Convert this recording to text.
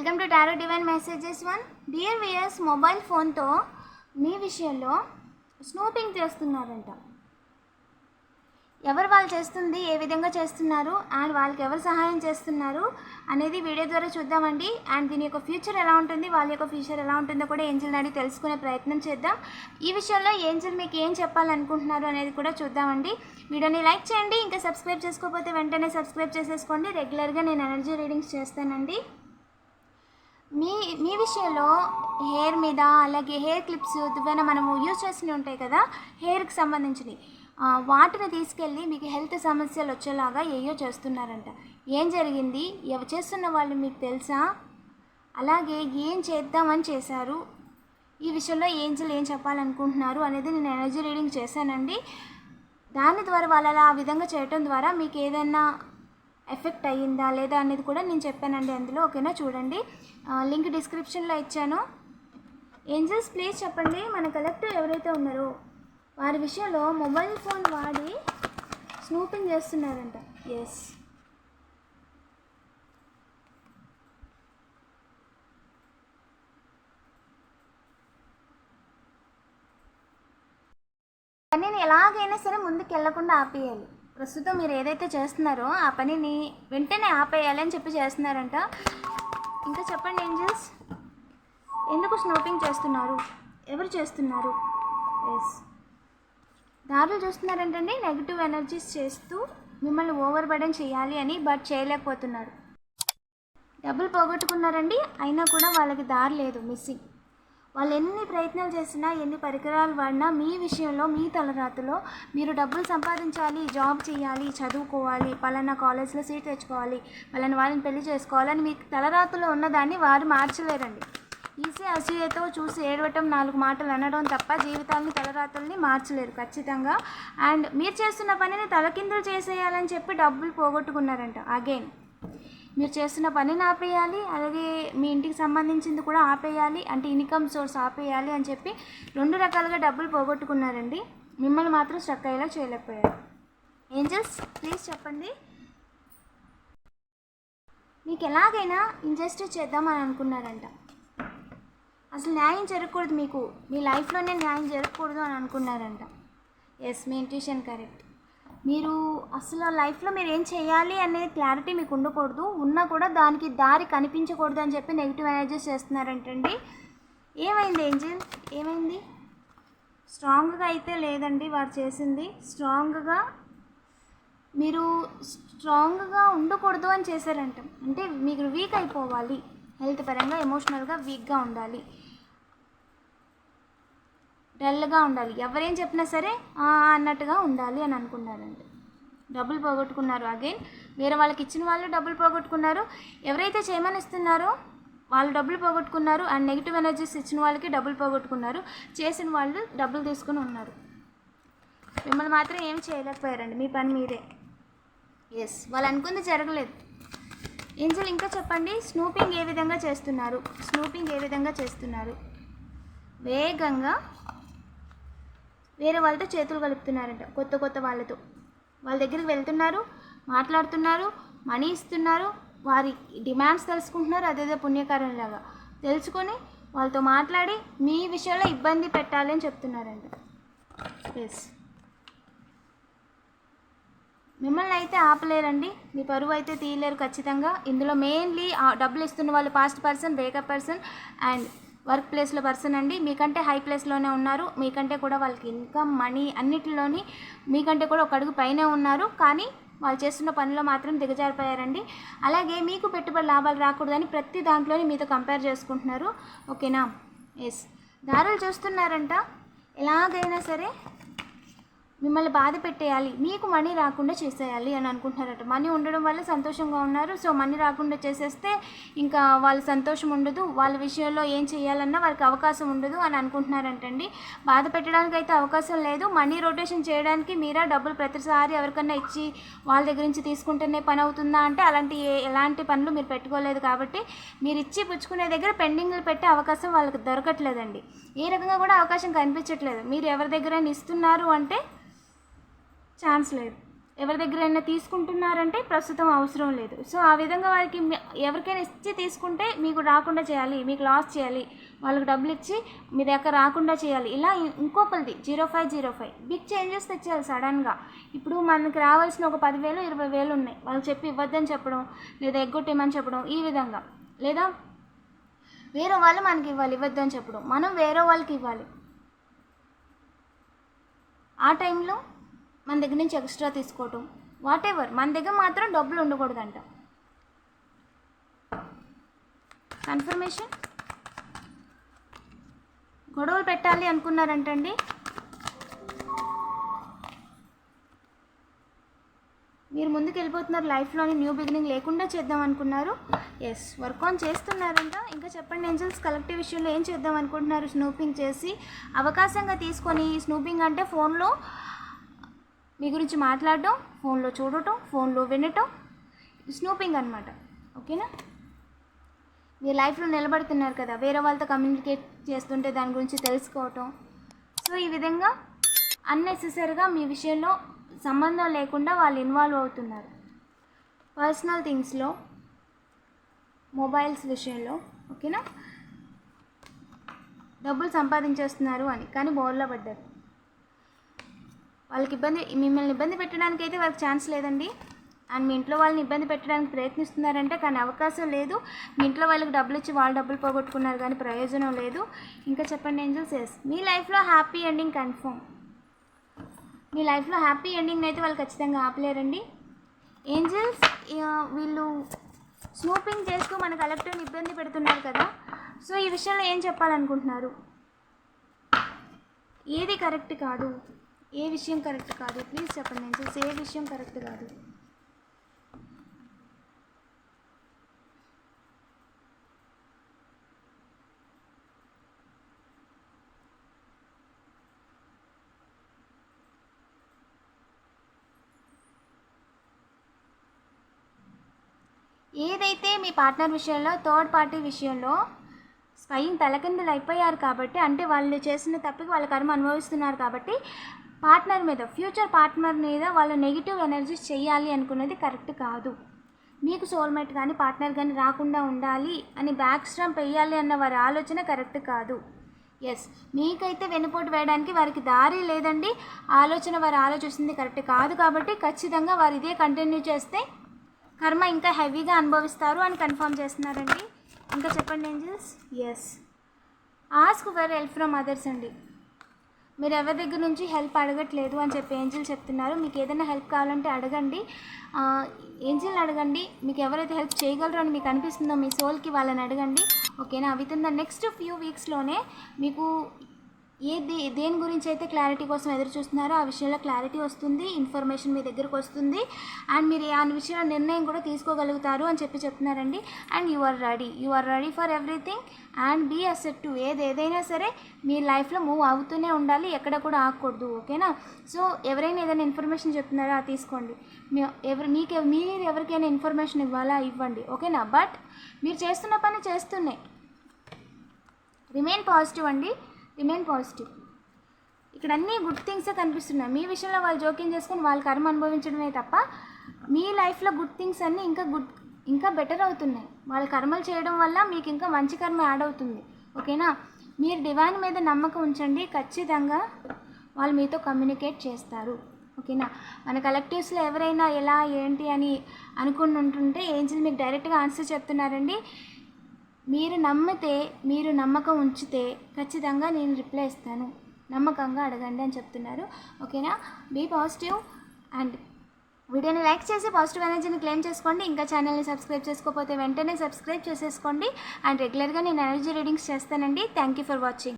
Welcome to tarot divine messages one. Dear viewers mobile ఫోన్తో మీ విషయంలో స్నూపింగ్ చేస్తున్నారంట. ఎవరు వాళ్ళు చేస్తుంది ఏ విధంగా చేస్తున్నారు అండ్ వాళ్ళకి ఎవరు సహాయం చేస్తున్నారు అనేది వీడియో ద్వారా చూద్దామండి. అండ్ దీని యొక్క ఫ్యూచర్ ఎలా ఉంటుంది వాళ్ళ యొక్క ఫ్యూచర్ ఎలా ఉంటుందో కూడా ఏంజల్ అడిగి తెలుసుకునే ప్రయత్నం చేద్దాం. ఈ విషయంలో ఏంజల్ మీకు ఏం చెప్పాలనుకుంటున్నారు అనేది కూడా చూద్దామండి. వీడియోని లైక్ చేయండి ఇంకా సబ్స్క్రైబ్ చేసుకోకపోతే వెంటనే సబ్స్క్రైబ్ చేసేసుకోండి. రెగ్యులర్గా నేను ఎనర్జీ రీడింగ్స్ చేస్తానండి. మీ మీ విషయంలో హెయిర్ మీద అలాగే హెయిర్ క్లిప్స్ ఏదైనా మనము యూజ్ చేసినవి ఉంటాయి కదా హెయిర్కి సంబంధించినవి. వాటిని తీసుకెళ్ళి మీకు హెల్త్ సమస్యలు వచ్చేలాగా ఏయో చేస్తున్నారంట. ఏం జరిగింది? ఎవ చేస్తున్న వాళ్ళు మీకు తెలుసా? అలాగే ఏం చేద్దామని చేశారు? ఈ విషయంలో ఏంజల్ ఏం చెప్పాలనుకుంటున్నారు అనేది నేను ఎనర్జీ రీడింగ్ చేశానండి. దాని ద్వారా వాళ్ళు అలా ఆ విధంగా చేయటం ద్వారా మీకు ఏదైనా ఎఫెక్ట్ అయ్యిందా లేదా అనేది కూడా నేను చెప్పానండి అందులో ఓకేనా? చూడండి. లింక్ డిస్క్రిప్షన్లో ఇచ్చాను. ఏంజల్స్ ప్లీజ్ చెప్పండి మన కలెక్టర్ ఎవరైతే ఉన్నారో వారి విషయంలో మొబైల్ ఫోన్ వాడి స్నూపింగ్ చేస్తున్నారంట. ఎస్ నేను ఎలాగైనా సరే ముందుకు వెళ్ళకుండా ఆపేయాలి. ప్రస్తుతం మీరు ఏదైతే చేస్తున్నారో ఆ పనిని వెంటనే ఆపేయాలని చెప్పి చేస్తున్నారంట. ఇంకా చెప్పండి ఏంజల్స్? ఎందుకు స్నోపింగ్ చేస్తున్నారు? ఎవరు చేస్తున్నారు? ఎస్ దారులు చూస్తున్నారంటండి నెగిటివ్ ఎనర్జీస్ చేస్తూ మిమ్మల్ని ఓవర్ బర్డెన్ చేయాలి అని బట్ చేయలేకపోతున్నారు. డబ్బులు పోగొట్టుకున్నారండి అయినా కూడా వాళ్ళకి దారి లేదు మిస్సింగ్ వాళ్ళు ఎన్ని ప్రయత్నాలు చేసినా ఎన్ని పరికరాలు వాడినా మీ విషయంలో మీ తలరాతులో మీరు డబ్బులు సంపాదించాలి జాబ్ చేయాలి చదువుకోవాలి పలానా కాలేజ్లో సీట్ తెచ్చుకోవాలి పలానా వాళ్ళని పెళ్ళి చేసుకోవాలని మీ తలరాతులో ఉన్నదాన్ని వారు మార్చలేరండి. ఈసీ అసూయతో చూసి ఏడవటం నాలుగు మాటలు అనడం తప్ప జీవితాన్ని తలరాతుల్ని మార్చలేరు ఖచ్చితంగా. అండ్ మీరు చేస్తున్న పనిని తలకిందులు చేసేయాలని చెప్పి డబ్బులు పోగొట్టుకున్నారంట అగైన్. మీరు చేస్తున్న పనిని ఆపేయాలి అలాగే మీ ఇంటికి సంబంధించింది కూడా ఆపేయాలి అంటే ఇన్కమ్ సోర్స్ ఆపేయాలి అని చెప్పి రెండు రకాలుగా డబ్బులు పోగొట్టుకున్నారండి. మిమ్మల్ని మాత్రం స్ట్రక్ అయ్యేలా చేయలేకపోయారు. ఏంజల్స్ ప్లీజ్ చెప్పండి. మీకు ఎలాగైనా ఇంజస్టిస్ చేద్దామని అనుకున్నారంట. అసలు న్యాయం జరగకూడదు మీకు. మీ లైఫ్లోనే న్యాయం జరగకూడదు అని అనుకున్నారంట. ఎస్ మీ ఇంట్యూషన్ కరెక్ట్ మీరు అసలు లైఫ్లో మీరు ఏం చేయాలి అనే క్లారిటీ మీకు ఉండకూడదు. ఉన్నా కూడా దానికి దారి కనిపించకూడదు అని చెప్పి నెగిటివ్ ఎనర్జీస్ చేస్తున్నారంటండి. ఏమైంది ఏంజిల్? ఏమైంది? స్ట్రాంగ్గా అయితే లేదండి వారు చేసింది. స్ట్రాంగ్గా మీరు స్ట్రాంగ్గా ఉండకూడదు అని చేశారంట. అంటే మీరు వీక్ అయిపోవాలి. హెల్త్ పరంగా ఎమోషనల్గా వీక్గా ఉండాలి. డల్గా ఉండాలి. ఎవరేం చెప్పినా సరే అన్నట్టుగా ఉండాలి అని అనుకున్నారండి. డబ్బులు పోగొట్టుకున్నారు. అగైన్ వేరే వాళ్ళకి ఇచ్చిన వాళ్ళు డబ్బులు పోగొట్టుకున్నారు. ఎవరైతే చేయమని ఇస్తున్నారో వాళ్ళు డబ్బులు పోగొట్టుకున్నారు అండ్ నెగిటివ్ ఎనర్జీస్ ఇచ్చిన వాళ్ళకి డబ్బులు పోగొట్టుకున్నారు. చేసిన వాళ్ళు డబ్బులు తీసుకుని ఉన్నారు. మిమ్మల్ని మాత్రం ఏం చేయలేకపోయారండి. మీ పని మీదే. ఎస్ వాళ్ళు అనుకుంది జరగలేదు. ఏంజల్ ఇంకా చెప్పండి. స్నూపింగ్ ఏ విధంగా చేస్తున్నారు? స్నూపింగ్ ఏ విధంగా చేస్తున్నారు? వేగంగా వేరే వాళ్ళతో చేతులు కలుపుతున్నారంట కొత్త కొత్త వాళ్ళతో. వాళ్ళ దగ్గరికి వెళ్తున్నారు మాట్లాడుతున్నారు మనీ ఇస్తున్నారు వారి డిమాండ్స్ తెలుసుకుంటున్నారు అదేదో పుణ్యకారంలాగా తెలుసుకొని వాళ్ళతో మాట్లాడి మీ విషయంలో ఇబ్బంది పెట్టాలి అని చెప్తున్నారంట. ఎస్ మిమ్మల్ని అయితే ఆపలేరండి. మీ పరువు అయితే తీయలేరు ఖచ్చితంగా. ఇందులో మెయిన్లీ డబ్బులు ఇస్తున్న వాళ్ళు past person breakup person and work ప్లేస్లో పర్సన్ అండి. మీకంటే హై ప్లేస్లోనే ఉన్నారు. మీకంటే కూడా వాళ్ళకి ఇన్కమ్ మనీ అన్నిటిలోని మీకంటే కూడా ఒక అడుగు పైనే ఉన్నారు. కానీ వాళ్ళు చేస్తున్న పనిలో మాత్రం దిగజారిపోయారండి. అలాగే మీకు పెట్టుబడి లాభాలు రాకూడదని ప్రతి దాంట్లోని మీతో కంపేర్ చేసుకుంటున్నారు. ఓకేనా? ఎస్ దారులు చూస్తున్నారంట. ఎలాగైనా సరే మిమ్మల్ని బాధ పెట్టేయాలి. మీకు మనీ రాకుండా చేసేయాలి అని అనుకుంటున్నారట. మనీ ఉండడం వల్ల సంతోషంగా ఉన్నారు. సో మనీ రాకుండా చేసేస్తే ఇంకా వాళ్ళ సంతోషం ఉండదు. వాళ్ళ విషయంలో ఏం చేయాలన్నా వాళ్ళకి అవకాశం ఉండదు అని అనుకుంటున్నారంటండి. బాధ పెట్టడానికి అయితే అవకాశం లేదు. మనీ రొటేషన్ చేయడానికి మీరా డబ్బులు ప్రతిసారి ఎవరికన్నా ఇచ్చి వాళ్ళ దగ్గర నుంచి తీసుకుంటేనే పని అవుతుందా అంటే అలాంటి ఎలాంటి పనులు మీరు పెట్టుకోలేదు కాబట్టి మీరు ఇచ్చి పుచ్చుకునే దగ్గర పెండింగ్లు పెట్టే అవకాశం వాళ్ళకి దొరకట్లేదండి. ఏ రకంగా కూడా అవకాశం కనిపించట్లేదు. మీరు ఎవరి దగ్గర ఇస్తున్నారు అంటే ఛాన్స్ లేదు. ఎవరి దగ్గర అయినా తీసుకుంటున్నారంటే ప్రస్తుతం అవసరం లేదు. సో ఆ విధంగా వారికి ఎవరికైనా ఇచ్చి తీసుకుంటే మీకు రాకుండా చేయాలి మీకు లాస్ చేయాలి వాళ్ళకి డబ్బులు ఇచ్చి మీ దగ్గర రాకుండా చేయాలి. ఇలా ఇంకొకరిది zero five zero five. Big changes తెచ్చేయాలి సడన్గా ఇప్పుడు మనకి రావాల్సిన ఒక పదివేలు ఇరవై వేలు ఉన్నాయి. వాళ్ళకి చెప్పి ఇవ్వద్దని చెప్పడం లేదా ఎగ్గొట్టేయమని చెప్పడం ఈ విధంగా. లేదా వేరే వాళ్ళు మనకి ఇవ్వాలి ఇవ్వద్దని చెప్పడం. మనం వేరే వాళ్ళకి ఇవ్వాలి. ఆ టైంలో మన దగ్గర నుంచి ఎక్స్ట్రా తీసుకోవటం. వాట్ ఎవర్ మన దగ్గర మాత్రం డబ్బులు ఉండకూడదంట. కన్ఫర్మేషన్ గొడవలు పెట్టాలి అనుకున్నారంటండి. మీరు ముందుకు వెళ్ళిపోతున్నారు లైఫ్లోని న్యూ బిగినింగ్ లేకుండా చేద్దాం అనుకున్నారు. ఎస్ వర్క్ ఆన్ చేస్తున్నారంట. ఇంకా చెప్పండి ఏంజల్స్ కలెక్టివ్ విషయంలో ఏం చేద్దాం అనుకుంటున్నారు? స్నూపింగ్ చేసి అవకాశంగా తీసుకొని స్నూపింగ్ అంటే ఫోన్లో మీ గురించి మాట్లాడడం ఫోన్లో చూడటం ఫోన్లో వినటం స్నూపింగ్ అనమాట ఓకేనా? మీ లైఫ్లో నిలబడుతున్నారు కదా వేరే వాళ్ళతో కమ్యూనికేట్ చేస్తుంటే దాని గురించి తెలుసుకోవటం. సో ఈ విధంగా అన్నెసెసరీగా మీ విషయంలో సంబంధం లేకుండా వాళ్ళు ఇన్వాల్వ్ అవుతున్నారు. పర్సనల్ థింగ్స్లో మొబైల్స్ విషయంలో ఓకేనా? డబ్బులు సంపాదించేస్తున్నారు అని కానీ బోర్లో పడ్డారు. వాళ్ళకి ఇబ్బంది మిమ్మల్ని ఇబ్బంది పెట్టడానికి అయితే వాళ్ళకి ఛాన్స్ లేదండి. అండ్ మీ ఇంట్లో వాళ్ళని ఇబ్బంది పెట్టడానికి ప్రయత్నిస్తున్నారంటే కానీ అవకాశం లేదు. మీ ఇంట్లో వాళ్ళకి డబ్బులు ఇచ్చి వాళ్ళు డబ్బులు పోగొట్టుకున్నారు కానీ ప్రయోజనం లేదు. ఇంకా చెప్పండి ఏంజల్స్ ఎస్ మీ లైఫ్లో హ్యాపీ ఎండింగ్ కన్ఫర్మ్. మీ లైఫ్లో హ్యాపీ ఎండింగ్ అయితే వాళ్ళు ఖచ్చితంగా ఆపలేరండి. ఏంజల్స్ వీళ్ళు స్నూపింగ్ చేస్తూ మన కలెక్టివ్ని ఇబ్బంది పెడుతున్నారు కదా. సో ఈ విషయంలో ఏం చెప్పాలనుకుంటున్నారు? ఏది కరెక్ట్ కాదు? ఏ విషయం కరెక్ట్ కాదు? ప్లీజ్ చెప్పండి ఏంజల్స్ ఏ విషయం కరెక్ట్ కాదు? ఏదైతే మీ పార్ట్నర్ విషయంలో థర్డ్ పార్టీ విషయంలో స్వయం తలకిందులు అయిపోయారు కాబట్టి అంటే వాళ్ళు చేసిన తప్పికి వాళ్ళ కర్మ అనుభవిస్తున్నారు కాబట్టి పార్ట్నర్ మీద ఫ్యూచర్ పార్ట్నర్ మీద వాళ్ళు నెగిటివ్ ఎనర్జీస్ చేయాలి అనుకున్నది కరెక్ట్ కాదు. మీకు సోల్మేట్ కానీ పార్ట్నర్ కానీ రాకుండా ఉండాలి అని బ్యాక్ స్ట్రాంప్ వేయాలి అన్న వారి ఆలోచన కరెక్ట్ కాదు. ఎస్ మీకైతే వెనుపోటు వేయడానికి వారికి దారి లేదండి. ఆలోచన వారు ఆలోచిస్తుంది కరెక్ట్ కాదు కాబట్టి ఖచ్చితంగా వారు ఇదే కంటిన్యూ చేస్తే కర్మ ఇంకా హెవీగా అనుభవిస్తారు అని కన్ఫర్మ్ చేస్తున్నారండి. ఇంకా చెప్పండి angels as ask for help from others అండి. మీరు ఎవరి దగ్గర నుంచి హెల్ప్ అడగట్లేదు అని చెప్పి ఏంజిల్ చెప్తున్నారు. మీకు ఏదైనా హెల్ప్ కావాలంటే అడగండి. ఏంజిల్ని అడగండి. మీకు ఎవరైతే హెల్ప్ చేయగలరో అని మీకు అనిపిస్తుందో మీ సోల్కి వాళ్ళని అడగండి. ఓకేనా with in the next few వీక్స్లోనే మీకు ఏ దే దేని గురించి అయితే క్లారిటీ కోసం ఎదురు చూస్తున్నారో ఆ విషయంలో క్లారిటీ వస్తుంది ఇన్ఫర్మేషన్ మీ దగ్గరకు వస్తుంది. అండ్ మీరు ఆ విషయంలో నిర్ణయం కూడా తీసుకోగలుగుతారు అని చెప్పి చెప్తున్నారండి. And you are ready. You are ready for everything. And be asset to ఏది ఏదైనా సరే మీ లైఫ్లో మూవ్ అవుతూనే ఉండాలి ఎక్కడ కూడా ఆగకూడదు ఓకేనా? సో ఎవరైనా ఏదైనా ఇన్ఫర్మేషన్ చెప్తున్నారో అది తీసుకోండి. మీ ఎవరు మీకు మీరు ఎవరికైనా ఇన్ఫర్మేషన్ ఇవ్వాలా ఇవ్వండి ఓకేనా? బట్ మీరు చేస్తున్న పని చేస్తున్నాయి రిమైన్ పాజిటివ్ అండి. రిమైన్ పాజిటివ్ ఇక్కడ అన్నీ గుడ్ థింగ్సే కనిపిస్తున్నాయి. మీ విషయంలో వాళ్ళు జోక్యం చేసుకొని వాళ్ళ కర్మ అనుభవించడమే తప్ప మీ లైఫ్లో గుడ్ థింగ్స్ అన్నీ ఇంకా గుడ్ ఇంకా బెటర్ అవుతున్నాయి. వాళ్ళ కర్మలు చేయడం వల్ల మీకు ఇంకా మంచి కర్మ యాడ్ అవుతుంది. ఓకేనా మీరు డివైన్ మీద నమ్మకం ఉంచండి. ఖచ్చితంగా వాళ్ళు మీతో కమ్యూనికేట్ చేస్తారు. ఓకేనా మన కలెక్టివ్స్లో ఎవరైనా ఎలా ఏంటి అని అనుకుని ఉంటుంటే ఏంజిల్ మీకు డైరెక్ట్గా ఆన్సర్ చెప్తున్నారండి. మీరు నమ్మితే మీరు నమ్మకం ఉంచితే ఖచ్చితంగా నేను రిప్లై ఇస్తాను. నమ్మకంగా అడగండి అని చెప్తున్నారు. ఓకేనా? బీ పాజిటివ్ అండ్ వీడియోని లైక్ చేసి పాజిటివ్ ఎనర్జీని క్లెయిమ్ చేసుకోండి. ఇంకా ఛానల్ని సబ్స్క్రైబ్ చేసుకోకపోతే వెంటనే సబ్స్క్రైబ్ చేసేసుకోండి. అండ్ రెగ్యులర్గా నేను ఎనర్జీ రీడింగ్స్ చేస్తానండి. Thank you for watching.